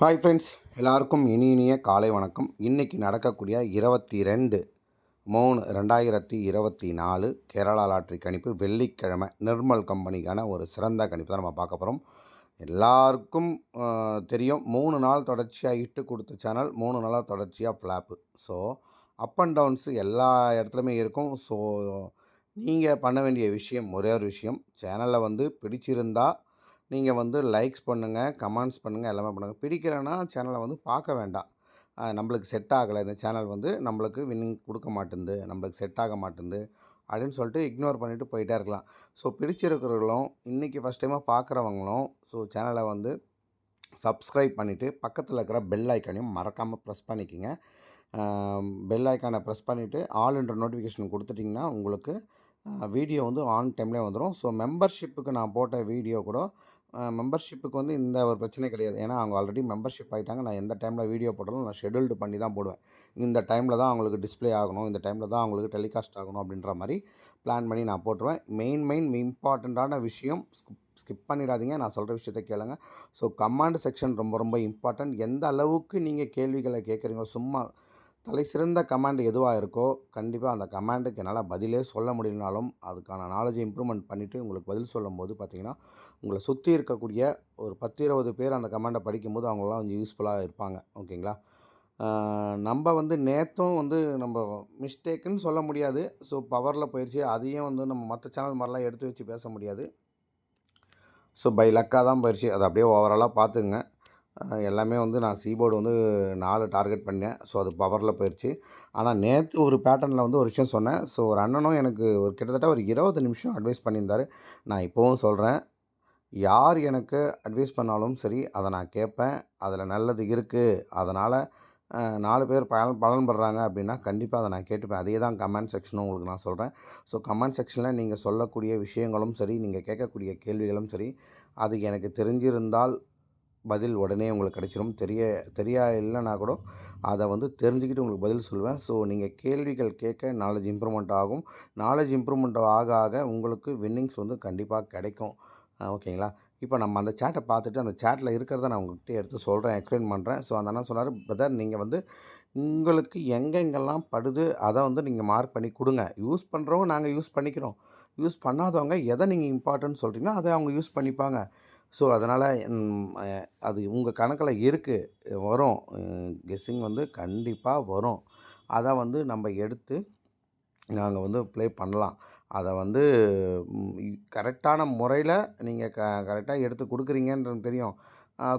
Hi friends எல்லாருக்கும் இனி இனிய காலை வணக்கம். இன்றைக்கி நடக்கக்கூடிய இருபத்தி ரெண்டு மூணு ரெண்டாயிரத்தி இருபத்தி நாலு கேரளா லாட்ரி கணிப்பு வெள்ளிக்கிழமை நிர்மல் கம்பெனிக்கான ஒரு சிறந்த கணிப்பு தான் நம்ம பார்க்க போகிறோம் எல்லாருக்கும் தெரியும் மூணு நாள் தொடர்ச்சியாக இட்டு கொடுத்த சேனல் மூணு நாளாக தொடர்ச்சியாக flop so up and downs எல்லா இடத்துலையுமே இருக்கும். ஸோ நீங்கள் பண்ண வேண்டிய விஷயம் ஒரே ஒரு விஷயம் சேனலில் வந்து பிடிச்சிருந்தா நீங்கள் வந்து லைக்ஸ் பண்ணுங்கள் கமெண்ட்ஸ் பண்ணுங்கள் எல்லாமே பண்ணுங்கள் பிடிக்கலைன்னா சேனலை வந்து பார்க்க வேண்டாம். நம்மளுக்கு செட் ஆகலை. இந்த சேனல் வந்து நம்மளுக்கு வின்னிங் கொடுக்க மாட்டேங்குது நம்மளுக்கு செட் ஆக மாட்டேங்குது அப்படின்னு சொல்லிட்டு இக்னோர் பண்ணிவிட்டு போயிட்டே இருக்கலாம். ஸோ பிடிச்சிருக்கிறவங்களும் இன்றைக்கி ஃபஸ்ட் டைமாக பார்க்குறவங்களும் ஸோ சேனலை வந்து சப்ஸ்கிரைப் பண்ணிவிட்டு பக்கத்தில் இருக்கிற பெல் ஐக்கானையும் மறக்காமல் ப்ரெஸ் பண்ணிக்கோங்க. பெல் ஐக்கானை ப்ரெஸ் பண்ணிவிட்டு ஆல் நோட்டிஃபிகேஷன் கொடுத்துட்டிங்கன்னா உங்களுக்கு வீடியோ வந்து ஆன் டைம்லேயே வந்துடும் ஸோ மெம்பர்ஷிப்புக்கு நான் போட்ட வீடியோ கூட மெம்பர்ஷிப்புக்கு வந்து இந்த ஒரு பிரச்சனை கிடையாது. ஏன்னா அவங்க ஆல்ரெடி மெம்பர்ஷிப் ஆகிட்டாங்க நான் எந்த டைமில் வீடியோ போட்டாலும் நான் ஷெடியூல்டு பண்ணி தான் போடுவேன். இந்த டைமில் தான் அவங்களுக்கு டிஸ்ப்ளே ஆகணும். இந்த டைமில் தான் அவங்களுக்கு டெலிகாஸ்ட் ஆகணும் அப்படின்ற மாதிரி பிளான் பண்ணி நான் போட்டுருவேன். மெயின் மெயின் இம்பார்ட்டண்ட்டான விஷயம் ஸ்கிப் பண்ணிடாதீங்க. நான் சொல்கிற விஷயத்த கேளுங்க. ஸோ கமாண்ட் செக்ஷன் ரொம்ப ரொம்ப இம்பார்ட்டன்ட். எந்த அளவுக்கு நீங்கள் கேள்விகளை கேட்குறீங்களோ சும்மா தலை சிறந்த கமாண்ட் எதுவாக இருக்கோ கண்டிப்பாக அந்த கமாண்டுக்கு என்னால் பதிலே சொல்ல முடியலனாலும் அதுக்கான நாலேஜை இம்ப்ரூவ்மெண்ட் பண்ணிவிட்டு உங்களுக்கு பதில் சொல்லும்போது பார்த்தீங்கன்னா உங்களை சுற்றி இருக்கக்கூடிய ஒரு பத்து இருபது பேர் அந்த கமாண்டை படிக்கும்போது அவங்களாம் கொஞ்சம் யூஸ்ஃபுல்லாக இருப்பாங்க. ஓகேங்களா? நம்ம வந்து நேற்றும் வந்து நம்ம மிஸ்டேக்குன்னு சொல்ல முடியாது. ஸோ பவரில் போயிடுச்சு அதையும் வந்து நம்ம மற்ற சேனல் மாதிரிலாம் எடுத்து வச்சு பேச முடியாது. ஸோ பை லக்காக தான் போயிடுச்சு அதை அப்படியே ஓவராலாக பார்த்துங்க எல்லாமே வந்து நான் சீபோர்டு வந்து நாலு டார்கெட் பண்ணேன். ஸோ அது பவரில் போயிடுச்சு ஆனால் நேற்று ஒரு பேட்டர்னில் வந்து ஒரு விஷயம் சொன்னேன். ஸோ ஒரு அண்ணனும் எனக்கு ஒரு கிட்டத்தட்ட ஒரு இருபது நிமிஷம் அட்வைஸ் பண்ணியிருந்தார். நான் இப்போவும் சொல்கிறேன் யார் எனக்கு அட்வைஸ் பண்ணாலும் சரி அதை நான் கேட்பேன். அதில் நல்லது இருக்குது அதனால் நாலு பேர் பலன் பலன் படுறாங்க அப்படின்னா கண்டிப்பாக அதை நான் கேட்டுப்பேன். அதே தான் கமெண்ட் செக்ஷனும் உங்களுக்கு நான் சொல்கிறேன் ஸோ கமெண்ட் செக்ஷனில் நீங்கள் சொல்லக்கூடிய விஷயங்களும் சரி நீங்கள் கேட்கக்கூடிய கேள்விகளும் சரி அது எனக்கு தெரிஞ்சிருந்தால் பதில் உடனே உங்களுக்கு கிடச்சிரும். தெரிய தெரியா இல்லைனா கூட அதை வந்து தெரிஞ்சுக்கிட்டு உங்களுக்கு பதில் சொல்லுவேன். ஸோ நீங்கள் கேள்விகள் கேட்க நாலேஜ் இம்ப்ரூவ்மெண்ட் ஆகும். நாலேஜ் இம்ப்ரூவ்மெண்ட் ஆக ஆக உங்களுக்கு வின்னிங்ஸ் வந்து கண்டிப்பாக கிடைக்கும். ஓகேங்களா இப்போ நம்ம அந்த சேட்டை பார்த்துட்டு அந்த சேட்டில் இருக்கிறத நான் உங்கள்கிட்ட எடுத்து சொல்கிறேன் எக்ஸ்பிளைன் பண்ணுறேன் ஸோ அந்த அண்ணா சொன்னார் பிரதர் நீங்கள் வந்து உங்களுக்கு எங்கெங்கெல்லாம் படுது அதை வந்து நீங்கள் மார்க் பண்ணி கொடுங்க. யூஸ் பண்ணுறவங்க நாங்கள் யூஸ் பண்ணிக்கிறோம். யூஸ் பண்ணாதவங்க எதை நீங்கள் இம்பார்ட்டன்ட் சொல்கிறீங்களோ அதை அவங்க யூஸ் பண்ணிப்பாங்க. ஸோ அதனால் அது உங்கள் கணக்கில் இருக்குது வரும். கெஸ்ஸிங் வந்து கண்டிப்பாக வரும். அதை வந்து நம்ம எடுத்து நாங்கள் வந்து ப்ளே பண்ணலாம். அதை வந்து கரெக்டான முறையில் நீங்கள் க கரெக்டாக எடுத்து கொடுக்குறீங்கன்றது தெரியும்.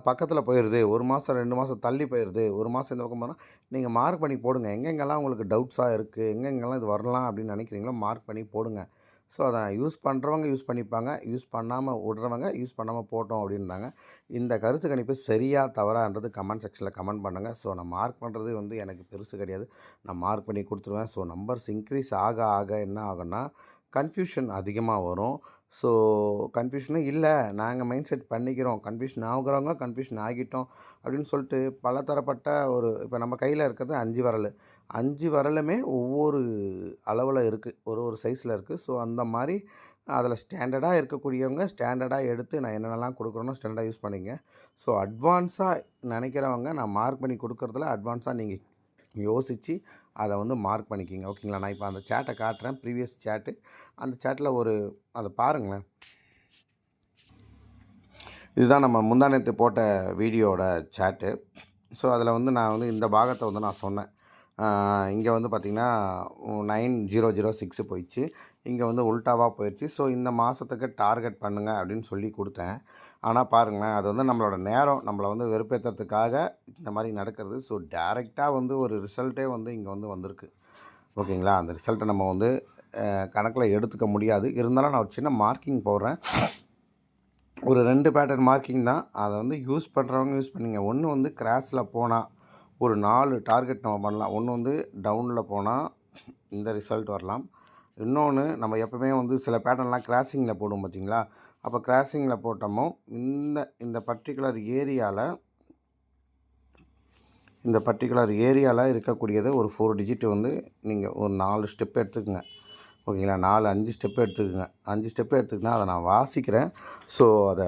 பக்கத்தில் போயிடுது ஒரு மாதம் ரெண்டு மாதம் தள்ளி போயிடுது ஒரு மாதம் இந்த பக்கம் போனால் நீங்கள் மார்க் பண்ணி போடுங்க. எங்கெங்கெல்லாம் உங்களுக்கு டவுட்ஸாக இருக்குது எங்கெங்கெல்லாம் இது வரலாம் அப்படின்னு நினைக்கிறீங்களோ மார்க் பண்ணி போடுங்க. ஸோ அதை யூஸ் பண்ணுறவங்க யூஸ் பண்ணிப்பாங்க. யூஸ் பண்ணாமல் விடுறவங்க யூஸ் பண்ணாமல் போட்டோம் அப்படின்றாங்க இந்த கருத்து கணிப்பு சரியாக தவறான்றது கமெண்ட் செக்ஷனில் கமெண்ட் பண்ணுங்கள் ஸோ நான் மார்க் பண்ணுறது வந்து எனக்கு பெருசு கிடையாது. நான் மார்க் பண்ணி கொடுத்துருவேன். ஸோ நம்பர்ஸ் இன்க்ரீஸ் ஆக ஆக என்ன ஆகும்னா கன்ஃபியூஷன் அதிகமாக வரும். ஸோ கன்ஃபியூஷனும் இல்லை. நாங்கள் மைண்ட் செட் பண்ணிக்கிறோம். கன்ஃபியூஷன் ஆகுறவங்க கன்ஃபியூஷன் ஆகிட்டோம் அப்படின்னு சொல்லிட்டு பலதரப்பட்ட ஒரு இப்போ நம்ம கையில் இருக்கிறது அஞ்சு வரல். அஞ்சு வரலுமே ஒவ்வொரு அளவில் இருக்குது ஒரு ஒரு சைஸில் இருக்குது ஸோ அந்த மாதிரி அதில் ஸ்டாண்டர்டாக இருக்கக்கூடியவங்க ஸ்டாண்டர்டாக எடுத்து நான் என்னென்னலாம் கொடுக்குறேனோ ஸ்டாண்டர்டாக யூஸ் பண்ணிங்க. ஸோ அட்வான்ஸாக நினைக்கிறவங்க நான் மார்க் பண்ணி கொடுக்குறதுல அட்வான்ஸாக நீங்கள் யோசித்து அதை வந்து மார்க் பண்ணிக்கிங்க. ஓகேங்களா நான் இப்போ அந்த சேட்டை காட்டுறேன். ப்ரீவியஸ் சேட்டு அந்த சேட்டில் ஒரு அதை பாருங்களேன். இதுதான் நம்ம முந்தானத்து போட்ட வீடியோட சேட்டு ஸோ அதில் வந்து நான் வந்து இந்த பாகத்தை வந்து நான் சொன்னேன். இங்கே வந்து பார்த்திங்கன்னா நைன் ஜீரோ ஜீரோ சிக்ஸு போயிடுச்சு. இங்கே வந்து உல்ட்டாவாக போயிடுச்சு. ஸோ இந்த மாதத்துக்கு டார்கெட் பண்ணுங்கள் அப்படின்னு சொல்லி கொடுத்தேன். ஆனால் பாருங்களேன் அது வந்து நம்மளோட நேரம் நம்மளை வந்து வெறுப்பேற்றுறதுக்காக இந்த மாதிரி நடக்கிறது. ஸோ டேரெக்டாக வந்து ஒரு ரிசல்ட்டே வந்து இங்கே வந்து வந்திருக்கு. ஓகேங்களா? அந்த ரிசல்ட்டை நம்ம வந்து கணக்கில் எடுத்துக்க முடியாது. இருந்தாலும் நான் ஒரு சின்ன மார்க்கிங் போடுறேன். ஒரு ரெண்டு பேட்டர்ன் மார்க்கிங் தான். அதை வந்து யூஸ் பண்ணுறவங்க யூஸ் பண்ணிங்க. ஒன்று வந்து கிராஸில் போனால் ஒரு நாலு டார்கெட் நம்ம பண்ணலாம். ஒன்று வந்து டவுனில் போனால் இந்த ரிசல்ட் வரலாம். இன்னொன்று நம்ம எப்பவுமே வந்து சில பேட்டர்ன்லாம் கிராசிங்கில் போடுவோம் பார்த்தீங்களா அப்போ கிராசிங்கில் போட்டோமோ இந்த இந்த பர்டிகுலர் ஏரியாவில் இந்த பர்டிகுலர் ஏரியாவில் இருக்கக்கூடியது ஒரு ஃபோர் டிஜிட் வந்து நீங்கள் ஒரு நாலு ஸ்டெப் எடுத்துக்கோங்க. ஓகேங்களா? நாலு அஞ்சு ஸ்டெப்பு எடுத்துக்கோங்க. அஞ்சு ஸ்டெப்பு எடுத்துக்கினா அதை நான் வாசிக்கிறேன். ஸோ அதை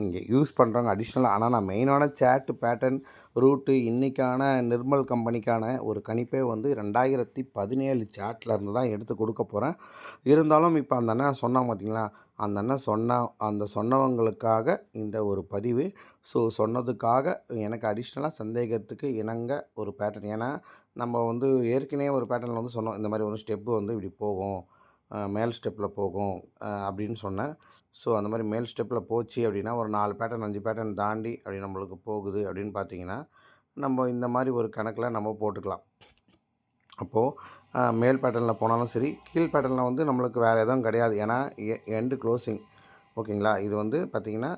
நீங்கள் யூஸ் பண்ணுறவங்க அடிஷ்னலாக ஆனால் நான் மெயினான சேட்டு பேட்டர்ன் ரூட்டு இன்றைக்கான நிர்மல் கம்பெனிக்கான ஒரு கணிப்பே வந்து ரெண்டாயிரத்தி பதினேழு சேட்டில் இருந்து தான் எடுத்து கொடுக்க போகிறேன் இருந்தாலும் இப்போ அந்த அண்ணன் சொன்னான் பார்த்தீங்களா அந்த அண்ணன் சொன்ன அந்த சொன்னவங்களுக்காக இந்த ஒரு பதிவு. ஸோ சொன்னதுக்காக எனக்கு அடிஷ்னலாக சந்தேகத்துக்கு இணங்க ஒரு பேட்டர்ன் ஏன்னா நம்ம வந்து ஏற்கனவே ஒரு பேட்டர்னில் வந்து சொன்னோம். இந்த மாதிரி ஒரு ஸ்டெப்பு வந்து இப்படி போகும். மேல் ஸ்டெப்பில் போகும். அப்படின்னு சொன்னேன். ஸோ அந்த மாதிரி மேல் ஸ்டெப்பில் போச்சு அப்படின்னா ஒரு நாலு பேட்டர்ன் அஞ்சு பேட்டர்ன் தாண்டி அப்படி நம்மளுக்கு போகுது அப்படின்னு பார்த்தீங்கன்னா நம்ம இந்த மாதிரி ஒரு கணக்கில் நம்ம போட்டுக்கலாம். அப்போது மேல் பேட்டர்னில் போனாலும் சரி கீழ் பேட்டர்னில் வந்து நம்மளுக்கு வேறு எதுவும் கிடையாது. ஏன்னா எண்டு க்ளோசிங் ஓகேங்களா? இது வந்து பார்த்திங்கன்னா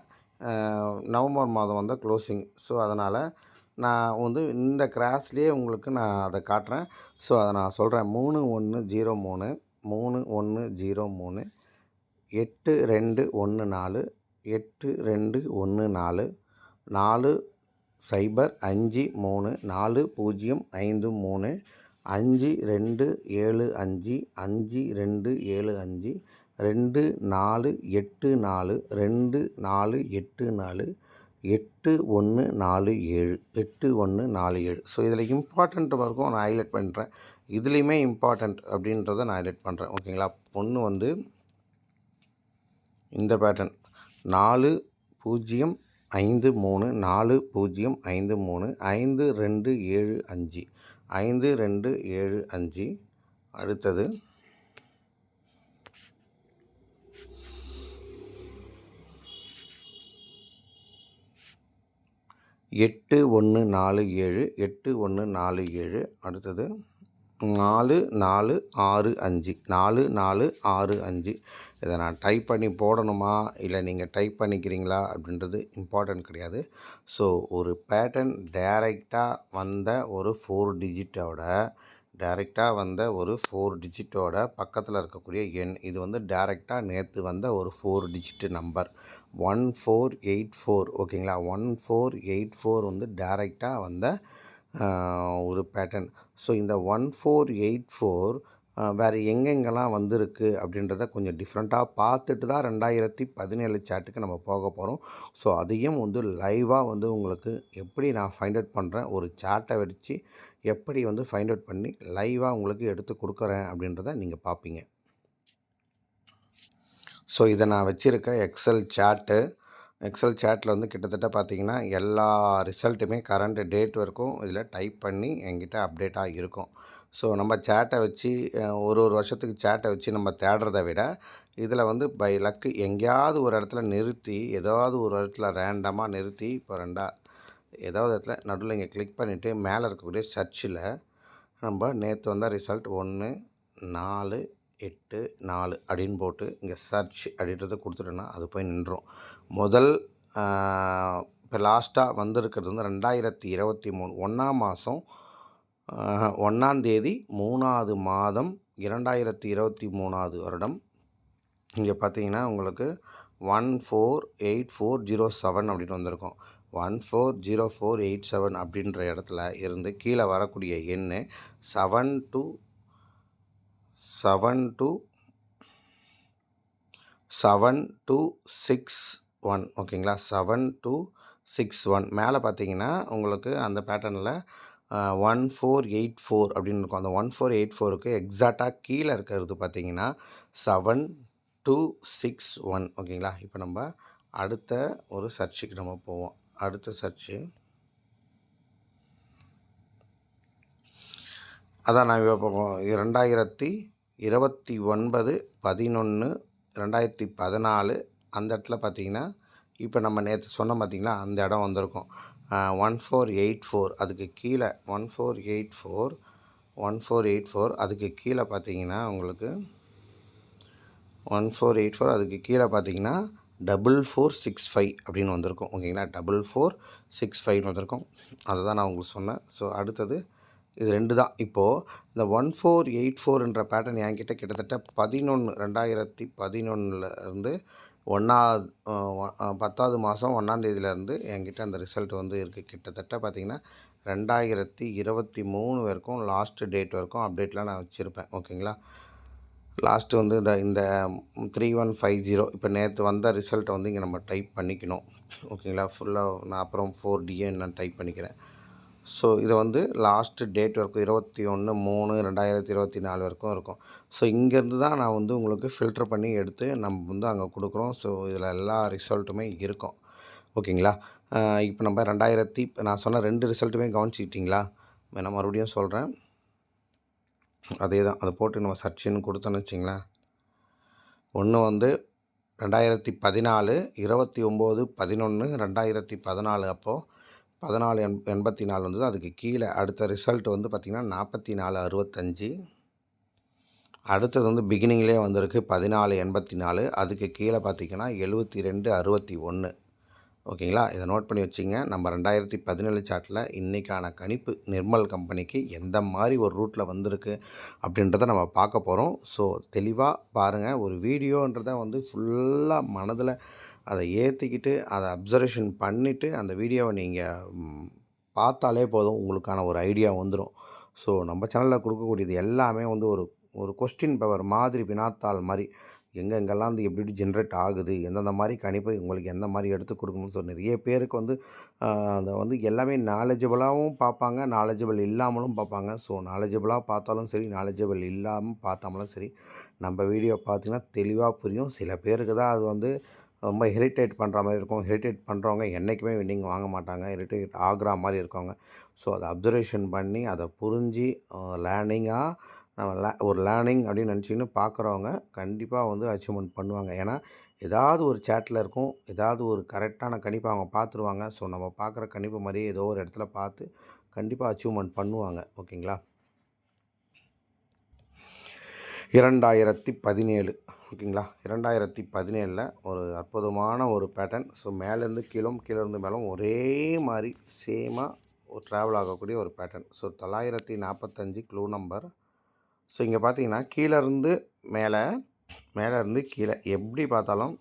நவம்பர் மாதம் வந்த க்ளோசிங் ஸோ அதனால் நான் வந்து இந்த கிராஸ்லேயே உங்களுக்கு நான் அதை காட்டுறேன். ஸோ அதை நான் சொல்கிறேன் மூணு ஒன்று ஜீரோ மூணு. மூணு ஒன்று ஜீரோ மூணு. எட்டு ரெண்டு ஒன்று நாலு. எட்டு ரெண்டு ஒன்று நாலு. நாலு சைபர் அஞ்சு மூணு. நாலு பூஜ்ஜியம் ஐந்து மூணு. அஞ்சு ரெண்டு ஏழு அஞ்சு. அஞ்சு ரெண்டு ஏழு அஞ்சு. ரெண்டு நாலு எட்டு நாலு. ரெண்டு நாலு எட்டு நாலு. எட்டு ஒன்று நாலு ஏழு. எட்டு ஒன்று நாலு ஏழு. ஸோ இதில் இம்பார்ட்டண்ட் இருக்கும் நான் ஹைலைட் பண்ணுறேன் இதுலேயுமே இம்பார்ட்டண்ட் அப்படின்றத நான் ஹைலைட் பண்ணுறேன் ஓகேங்களா பொண்ணு வந்து இந்த பேட்டர்ன் நாலு பூஜ்ஜியம் ஐந்து மூணு. நாலு பூஜ்ஜியம் ஐந்து மூணு. ஐந்து ரெண்டு ஏழு அஞ்சு. ஐந்து ரெண்டு ஏழு அஞ்சு. அடுத்தது எட்டு ஒன்று நாலு ஏழு எட்டு ஒன்று நாலு ஏழு. அடுத்தது நாலு நாலு ஆறு அஞ்சு. நாலு நாலு ஆறு அஞ்சு. இதை நான் டைப் பண்ணி போடணுமா? இல்லை நீங்கள் டைப் பண்ணிக்கிறீங்களா? அப்படின்றது இம்பார்ட்டன்ட் கிடையாது. ஸோ ஒரு பேட்டர்ன் டைரெக்டாக வந்த ஒரு ஃபோர் டிஜிட்டோட டைரெக்டாக வந்த ஒரு ஃபோர் டிஜிட்டோட பக்கத்தில் இருக்கக்கூடிய எண். இது வந்து டைரெக்டாக நேற்று வந்த ஒரு four digit number one four eight four ஓகேங்களா? ஒன் ஃபோர் எயிட் ஃபோர் வந்து டைரெக்டாக வந்த ஒரு பேட்டர்ன் ஸோ இந்த ஒன் ஃபோர் எயிட் ஃபோர் வேறு எங்கெங்கெல்லாம் வந்திருக்கு அப்படின்றத கொஞ்சம் டிஃப்ரெண்ட்டாக பார்த்துட்டு தான் ரெண்டாயிரத்தி பதினேழு சாட்டுக்கு நம்ம போக போகிறோம் ஸோ அதையும் வந்து லைவாக வந்து உங்களுக்கு எப்படி நான் ஃபைண்ட் அவுட் பண்ணுறேன் ஒரு சாட்டை வச்சு எப்படி வந்து ஃபைண்ட் அவுட் பண்ணி லைவாக உங்களுக்கு எடுத்து கொடுக்குறேன் அப்படின்றத நீங்கள் பார்ப்பீங்க. ஸோ இதை நான் வச்சுருக்க எக்ஸல் சாட்டு எக்ஸல் சேட்டில் வந்து கிட்டத்தட்ட பார்த்தீங்கன்னா எல்லா ரிசல்ட்டுமே கரண்ட் டேட் வரைக்கும் இதில் டைப் பண்ணி என்கிட்ட அப்டேட்டாக இருக்கும். ஸோ நம்ம சேட்டை வச்சு ஒரு ஒரு வருஷத்துக்கு சேட்டை வச்சு நம்ம தேடுறத விட இதில் வந்து பை லக்கு எங்கேயாவது ஒரு இடத்துல நிறுத்தி ஏதாவது ஒரு இடத்துல ரேண்டமாக நிறுத்தி இப்போ ரெண்டா ஏதாவது இடத்துல நடுவில் இங்கே கிளிக் பண்ணிவிட்டு மேலே இருக்கக்கூடிய சர்ச்சில் நம்ம நேற்று வந்தால் ரிசல்ட் ஒன்று நாலு எட்டு நாலு அப்படின்னு போட்டு இங்கே சர்ச் அப்படின்றத கொடுத்துட்டோன்னா அது போய் நின்றோம் முதல் இப்போ லாஸ்ட்டாக வந்திருக்கிறது வந்து ரெண்டாயிரத்தி இருபத்தி மூணு ஒன்றாம் மாதம் ஒன்றாந்தேதி மூணாவது மாதம் இரண்டாயிரத்தி இருபத்தி மூணாவது வருடம். இங்கே பார்த்தீங்கன்னா உங்களுக்கு one four eight four zero seven அப்படின்னு வந்திருக்கும். One four zero four eight seven அப்படின்ற இடத்துல இருந்து கீழே வரக்கூடிய எண் seven two seven two seven two six one ஓகேங்களா? Seven two six one. மேலே பார்த்தீங்கன்னா உங்களுக்கு அந்த பேட்டர்னில் ஒன் ஃபோர் எயிட் ஃபோர் அப்படின்னு இருக்கும். அந்த ஒன் ஃபோர் எயிட் ஃபோருக்கு எக்ஸாக்டாக கீழே இருக்கிறது பார்த்தீங்கன்னா செவன் டூ சிக்ஸ் ஒன் ஓகேங்களா? இப்போ நம்ம அடுத்த ஒரு சர்ச்சுக்கு நம்ம போவோம். அடுத்த சர்ச்சு. அதான் நான் இப்போ ரெண்டாயிரத்தி இருபத்தி ஒன்பது பதினொன்று ரெண்டாயிரத்தி பதினாலு அந்த இடத்துல பார்த்தீங்கன்னா இப்போ நம்ம நேற்று சொன்னோம் பார்த்திங்களா அந்த இடம் வந்திருக்கும். ஒன் ஃபோர் எயிட் ஃபோர் அதுக்கு கீழே one four eight four one four eight four அதுக்கு கீழே பார்த்தீங்கன்னா உங்களுக்கு ஒன் ஃபோர் எயிட் ஃபோர் அதுக்கு கீழே பார்த்தீங்கன்னா டபுள் ஃபோர் சிக்ஸ் ஃபைவ் அப்படின்னு வந்திருக்கும். ஓகேங்களா? டபுள் ஃபோர் சிக்ஸ் ஃபைவ் வந்திருக்கும். அதை தான் நான் உங்களுக்கு சொன்னேன். ஸோ அடுத்தது இது ரெண்டு தான். இப்போது இந்த ஒன் ஃபோர் எயிட் ஃபோர்ன்ற பேட்டர்ன் என்கிட்ட கிட்டத்தட்ட பதினொன்று ரெண்டாயிரத்தி பதினொன்றில் இருந்து ஒன்றாவது பத்தாவது மாதம் ஒன்றாந்தேதியிலேருந்து என்கிட்ட அந்த ரிசல்ட் வந்து இருக்குது கிட்டத்தட்ட பார்த்திங்கன்னா ரெண்டாயிரத்தி இருபத்தி மூணு வரைக்கும் லாஸ்ட்டு டேட் வரைக்கும் அப்டேட்லாம் நான் வச்சுருப்பேன். ஓகேங்களா? லாஸ்ட்டு வந்து இந்த இந்த த்ரீ ஒன் ஃபைவ் ஜீரோ இப்போ நேற்று வந்த ரிசல்ட்டை வந்து இங்கே நம்ம டைப் பண்ணிக்கணும். ஓகேங்களா? ஃபுல்லாக நான் அப்புறம் ஃபோர் டிஏ நான் டைப் பண்ணிக்கிறேன். ஸோ இதை வந்து லாஸ்ட்டு டேட் வரைக்கும் இருபத்தி ஒன்று மூணு ரெண்டாயிரத்தி இருபத்தி நாலு வரைக்கும் இருக்கும். ஸோ இங்கேருந்து தான் நான் வந்து உங்களுக்கு ஃபில்டர் பண்ணி எடுத்து நம்ம வந்து அங்கே கொடுக்குறோம். ஸோ இதில் எல்லா ரிசல்ட்டுமே இருக்கும். ஓகேங்களா? இப்போ நம்ம ரெண்டாயிரத்தி நான் சொன்ன ரெண்டு ரிசல்ட்டுமே கவனிச்சிக்கிட்டிங்களா? நான் மறுபடியும் சொல்கிறேன். அதே தான். அதை போட்டு நம்ம சர்ச்சின்னு கொடுத்தோன்னு வச்சிங்களேன். ஒன்று வந்து ரெண்டாயிரத்தி பதினாலு இருபத்தி ஒம்பது பதினொன்று ரெண்டாயிரத்தி பதினாலு அப்போது பதினாலு எண் எண்பத்தி நாலு வந்தது. அதுக்கு கீழே அடுத்த ரிசல்ட் வந்து பார்த்திங்கன்னா நாற்பத்தி நாலு அறுபத்தஞ்சி. அடுத்தது வந்து பிகினிங்லேயே வந்திருக்கு. பதினாலு எண்பத்தி நாலு அதுக்கு கீழே பார்த்திங்கன்னா எழுபத்தி ரெண்டு அறுபத்தி ஒன்று ஓகேங்களா? இதை நோட் பண்ணி வச்சிங்க. நம்ம ரெண்டாயிரத்தி பதினேழு சார்ட்டில் இன்றைக்கான கணிப்பு நிர்மல் கம்பெனிக்கு எந்த மாதிரி ஒரு ரூட்டில் வந்திருக்கு அப்படின்றத நம்ம பார்க்க போகிறோம் ஸோ தெளிவாக பாருங்கள் ஒரு வீடியோன்றதை வந்து ஃபுல்லாக மனதில் அதை ஏற்றிக்கிட்டு அதை அப்சர்வேஷன் பண்ணிவிட்டு அந்த வீடியோவை நீங்கள் பார்த்தாலே போதும். உங்களுக்கான ஒரு ஐடியா வந்துடும் ஸோ நம்ம சேனலில் கொடுக்கக்கூடியது எல்லாமே வந்து ஒரு ஒரு கொஸ்டின் பவர் மாதிரி வினாத்தாள் மாதிரி எங்கெங்கெல்லாம் வந்து எப்படி எப்படி ஜென்ரேட் ஆகுது எந்தெந்த மாதிரி கணிப்பை உங்களுக்கு எந்த மாதிரி எடுத்து கொடுக்கணும்னு சொல்லி நிறைய பேருக்கு வந்து அதை வந்து எல்லாமே நாலேஜபிளாகவும் பார்ப்பாங்க நாலேஜபிள் இல்லாமலும் பார்ப்பாங்க. ஸோ நாலேஜபிளாக பார்த்தாலும் சரி நாலேஜபிள் இல்லாமல் பார்த்தாமலும் சரி நம்ம வீடியோ பார்த்திங்கன்னா தெளிவாக புரியும். சில பேருக்கு தான் அது வந்து ரொம்ப ஹெரிட்டேட் பண்ணுற மாதிரி இருக்கும். ஹெரிட்டேட் பண்ணுறவங்க என்றைக்குமே வின்னிங் வாங்க மாட்டாங்க. ஹெரிட்டேட் ஆகிற மாதிரி இருக்கவங்க. ஸோ அதை அப்சர்வேஷன் பண்ணி அதை புரிஞ்சு லேர்னிங்காக நம்ம லே ஒரு லேர்னிங் அப்படின்னு நினச்சிக்கின்னு பார்க்குறவங்க கண்டிப்பாக வந்து அச்சீவ்மெண்ட் பண்ணுவாங்க. ஏன்னா ஏதாவது ஒரு சேட்டில் இருக்கும் ஏதாவது ஒரு கரெக்டான கணிப்பை அவங்க பார்த்துருவாங்க ஸோ நம்ம பார்க்குற கணிப்பு மாதிரியே ஏதோ ஒரு இடத்துல பார்த்து கண்டிப்பாக அச்சீவ்மெண்ட் பண்ணுவாங்க. ஓகேங்களா? இரண்டாயிரத்தி பதினேழு. ஓகேங்களா? இரண்டாயிரத்தி பதினேழில் ஒரு அற்புதமான ஒரு பேட்டர்ன் ஸோ மேலேருந்து கீழும் கீழேருந்து மேலும் ஒரே மாதிரி சேமாக ஒரு ட்ராவல் ஆகக்கூடிய ஒரு பேட்டர்ன் ஸோ தொள்ளாயிரத்தி நாற்பத்தஞ்சு க்ளூ நம்பர் ஸோ இங்கே பார்த்தீங்கன்னா கீழேருந்து மேலே மேலேருந்து கீழே எப்படி பார்த்தாலும்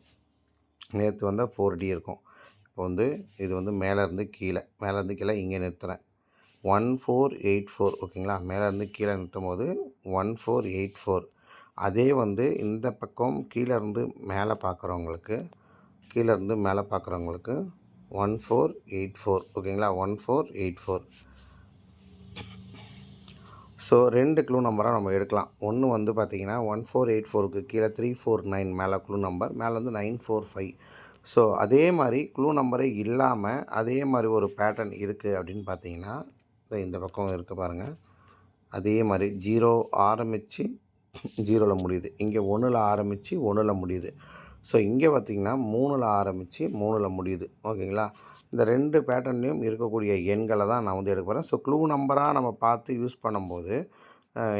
நேற்று வந்தால் ஃபோர் டி இருக்கும். இப்போ வந்து இது வந்து மேலேருந்து கீழே மேலேருந்து கீழே இங்கே நிறுத்துகிறேன் ஒன் ஃபோர் எயிட் ஃபோர் ஓகேங்களா? மேலேருந்து கீழே நிறுத்தும் போது ஒன் ஃபோர் எயிட் ஃபோர் அதே வந்து இந்த பக்கம் கீழேருந்து மேலே பார்க்குறவங்களுக்கு கீழேருந்து மேலே பார்க்குறவங்களுக்கு ஒன் ஃபோர் எயிட் ஃபோர் ஓகேங்களா? One four eight four so ரெண்டு க்ளூ நம்பராக நம்ம எடுக்கலாம். ஒன்று வந்து பார்த்திங்கன்னா ஒன் ஃபோர் எயிட் ஃபோருக்கு கீழே த்ரீ ஃபோர் நைன் மேலே க்ளூ நம்பர் மேலே வந்து நைன் ஃபோர் ஃபைவ் ஸோ அதே மாதிரி க்ளூ நம்பரே இல்லாமல் அதே மாதிரி ஒரு பேட்டர்ன் இருக்குது அப்படின்னு பார்த்தீங்கன்னா இந்த பக்கம் இருக்குது பாருங்கள் அதே மாதிரி ஜீரோ ஆரம்பித்து ஜீரோவில் முடியுது. இங்கே ஒன்றில் ஆரம்பித்து ஒன்றில் முடியுது. ஸோ இங்கே பார்த்திங்கன்னா மூணில் ஆரம்பித்து மூணில் முடியுது. ஓகேங்களா? இந்த ரெண்டு பேட்டர்ன்லேயும் இருக்கக்கூடிய எண்களை தான் நான் வந்து எடுக்க போகிறேன் ஸோ க்ளூ நம்பராக நம்ம பார்த்து யூஸ் பண்ணும்போது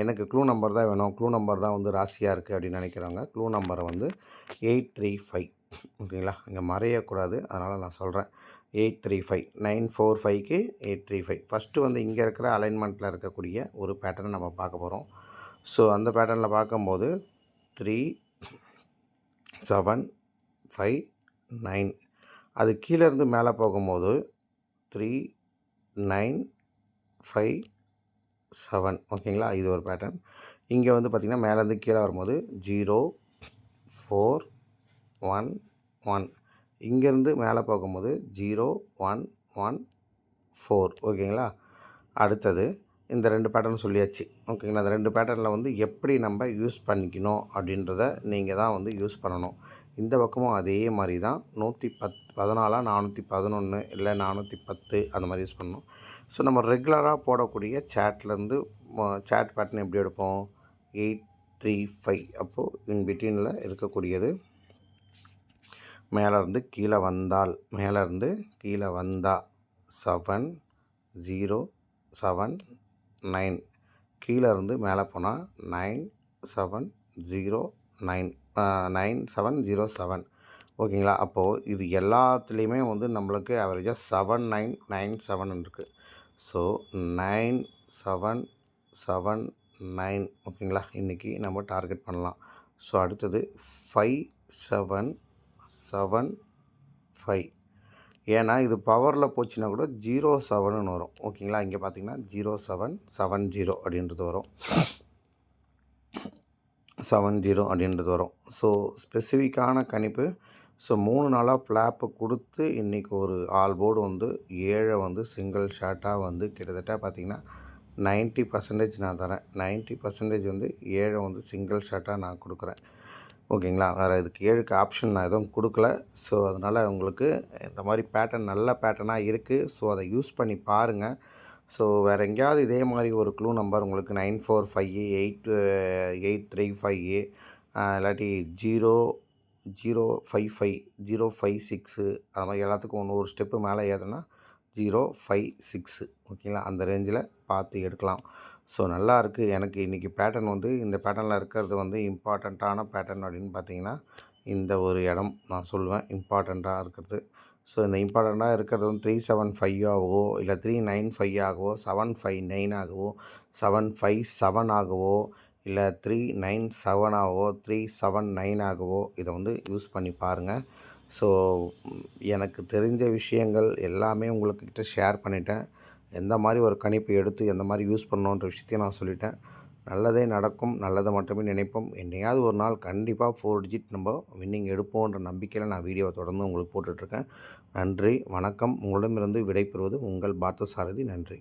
எனக்கு க்ளூ நம்பர் தான் வேணும். க்ளூ நம்பர் தான் வந்து ராசியாக இருக்குது அப்படின்னு நினைக்கிறவங்க க்ளூ நம்பரை வந்து எயிட் த்ரீ ஃபைவ் ஓகேங்களா? இங்கே மறையக்கூடாது. அதனால் நான் சொல்கிறேன் eight three five nine four ஃபைவ்க்கு எயிட் த்ரீ ஃபைவ் ஃபஸ்ட்டு வந்து இங்கே இருக்கிற அலைன்மெண்ட்டில் இருக்கக்கூடிய ஒரு பேட்டர்னை நம்ம பார்க்க போகிறோம் ஸோ அந்த பேட்டர்னில் பார்க்கும்போது த்ரீ செவன் ஃபைவ் நைன் அது கீழேருந்து மேலே போகும்போது த்ரீ நைன் ஃபைவ் செவன் ஓகேங்களா? இது ஒரு பேட்டர்ன் இங்கே வந்து பார்த்திங்கன்னா மேலேருந்து கீழே வரும்போது ஜீரோ ஃபோர் ஒன் ஒன் இங்கேருந்து மேலே போகும்போது ஜீரோ ஒன் ஒன் ஃபோர் ஓகேங்களா? அடுத்தது இந்த ரெண்டு பேட்டர்ன் சொல்லியாச்சு. ஓகேங்களா அந்த ரெண்டு பேட்டர்னில் வந்து எப்படி நம்ம யூஸ் பண்ணிக்கணும் அப்படின்றத நீங்கள் தான் வந்து யூஸ் பண்ணணும். இந்த பக்கமும் அதே மாதிரி தான். நூற்றி பத் பதினாலாம் நானூற்றி பதினொன்று இல்லை நானூற்றி பத்து அந்த மாதிரி யூஸ் பண்ணணும். ஸோ நம்ம ரெகுலராக போடக்கூடிய சேட்லேருந்து சேட் பேட்டர்ன் எப்படி எடுப்போம்? எயிட் த்ரீ ஃபைவ் அப்போது இன் பிட்வீனில் இருக்கக்கூடியது மேலேருந்து கீழே வந்தால் மேலேருந்து கீழே வந்தால் செவன் ஜீரோ செவன் நைன். கீழே இருந்து மேலே போனால் nine seven zero nine nine seven zero seven. ஓகேங்களா? அப்போது இது எல்லாத்துலேயுமே வந்து நம்மளுக்கு ஆவரேஜாக செவன் நைன் நைன் செவன் இருக்குது so nine seven seven nine. ஓகேங்களா? இன்றைக்கி நம்ம டார்கெட் பண்ணலாம். ஸோ அடுத்தது ஃபைவ் செவன் செவன் ஃபைவ் ஏன்னா இது பவரில் போச்சுன்னா கூட ஜீரோ செவனுன்னு வரும். ஓகேங்களா? இங்கே பார்த்தீங்கன்னா ஜீரோ செவன் செவன் ஜீரோ அப்படின்றது வரும். செவன் ஜீரோ அப்படின்றது வரும். ஸோ ஸ்பெசிஃபிக்கான கணிப்பு. ஸோ மூணு நாளாக ஃப்ளாப்பு கொடுத்து இன்றைக்கி ஒரு ஆல் போர்டு வந்து ஏழை வந்து சிங்கிள் ஷார்ட்டாக வந்து கிட்டத்தட்ட பார்த்திங்கன்னா நைன்ட்டி பர்சன்டேஜ் நான் தரேன். நைன்ட்டி பர்சன்டேஜ் வந்து ஏழை வந்து சிங்கிள் ஷார்ட்டாக நான் கொடுக்குறேன். ஓகேங்களா? வேறு இதுக்கு ஏழுக்கு ஆப்ஷன் நான் எதுவும் கொடுக்கல. ஸோ அதனால் உங்களுக்கு இந்த மாதிரி பேட்டர்ன் நல்ல பேட்டர்னாக இருக்குது ஸோ அதை யூஸ் பண்ணி பாருங்கள் ஸோ வேறு எங்கேயாவது இதே மாதிரி ஒரு க்ளூ நம்பர் உங்களுக்கு nine four five eight eight three five இல்லாட்டி zero zero five five zero five six அது மாதிரி எல்லாத்துக்கும் ஒன்று ஒரு ஸ்டெப்பு மேலே ஏதுன்னா ஜீரோ ஃபைவ் சிக்ஸு ஓகேங்களா? அந்த ரேஞ்சில் பார்த்து எடுக்கலாம். ஸோ நல்லா இருக்குது எனக்கு இன்றைக்கி பேட்டர்ன் வந்து இந்த பேட்டர்னில் இருக்கிறது வந்து இம்பார்ட்டண்ட்டான பேட்டர்ன் அப்படின்னு பார்த்தீங்கன்னா இந்த ஒரு இடம் நான் சொல்லுவேன். இம்பார்ட்டண்ட்டாக இருக்கிறது. ஸோ இந்த இம்பார்ட்டண்ட்டாக இருக்கிறது வந்து த்ரீ செவன் ஃபைவ் ஆகவோ இல்லை த்ரீ நைன் ஃபைவ் ஆகவோ செவன் ஃபைவ் நைன் ஆகவோ செவன் ஃபைவ் செவன் ஆகவோ இல்லை த்ரீ நைன் செவன் ஆகவோ த்ரீ செவன் நைன் ஆகவோ இதை வந்து யூஸ் பண்ணி பாருங்கள் ஸோ எனக்கு தெரிஞ்ச விஷயங்கள் எல்லாமே உங்களுக்கிட்ட ஷேர் பண்ணிட்டேன். எந்த மாதிரி ஒரு கணிப்பு எடுத்து எந்த மாதிரி யூஸ் பண்ணணுன்ற விஷயத்தையும் நான் சொல்லிட்டேன். நல்லதே நடக்கும் நல்லதை மட்டுமே நினைப்போம். என்னையாவது ஒரு நாள் கண்டிப்பாக ஃபோர் டிஜிட் நம்ம வின்னிங் எடுப்போன்ற நம்பிக்கையில் நான் வீடியோவை தொடர்ந்து உங்களுக்கு போட்டுட்ருக்கேன். நன்றி வணக்கம். உங்களிடமிருந்து விடைபெறுவது உங்கள் பார்த்த சாரதி நன்றி.